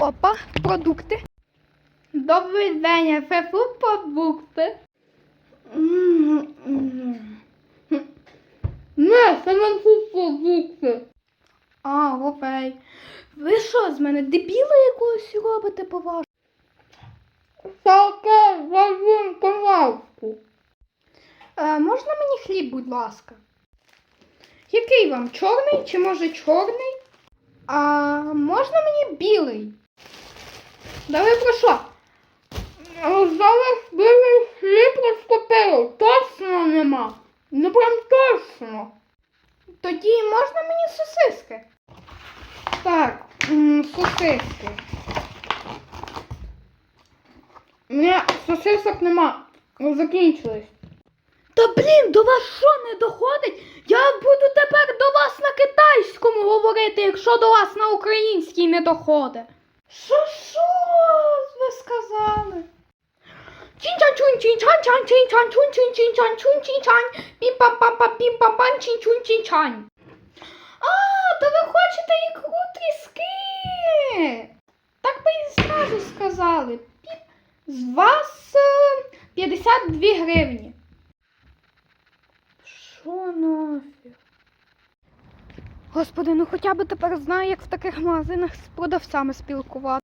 Опа, продукти. Добрий день, я фефу продукти. Не, це не продукти. А, окей. Ви що з мене дебіла якогось робите поважно? Таке вазун канавку. Е, можна мені хліб, будь ласка? Який вам? Чорний чи може чорний? А можна мені білий? Давай про що? Зараз білий хліб розтопило. Точно нема. Ну прям точно. Тоді можна мені сосиски? Так, сосиски. Ні, сосисок нема. Закінчились. Та блін, до вас що не доходить? Я буду тепер до вас на китайському говорити, якщо до вас на українській не доходить. Що що ви сказали? Чінчан чун чінчан чан чінчан чун чин чінчан чун. А, то ви хочете ікру тріски? Так би і зразу сказали. З вас е, 52 гривні. Що нафіг? Господи, ну хоча б тепер знаю, як в таких магазинах з продавцями спілкувати.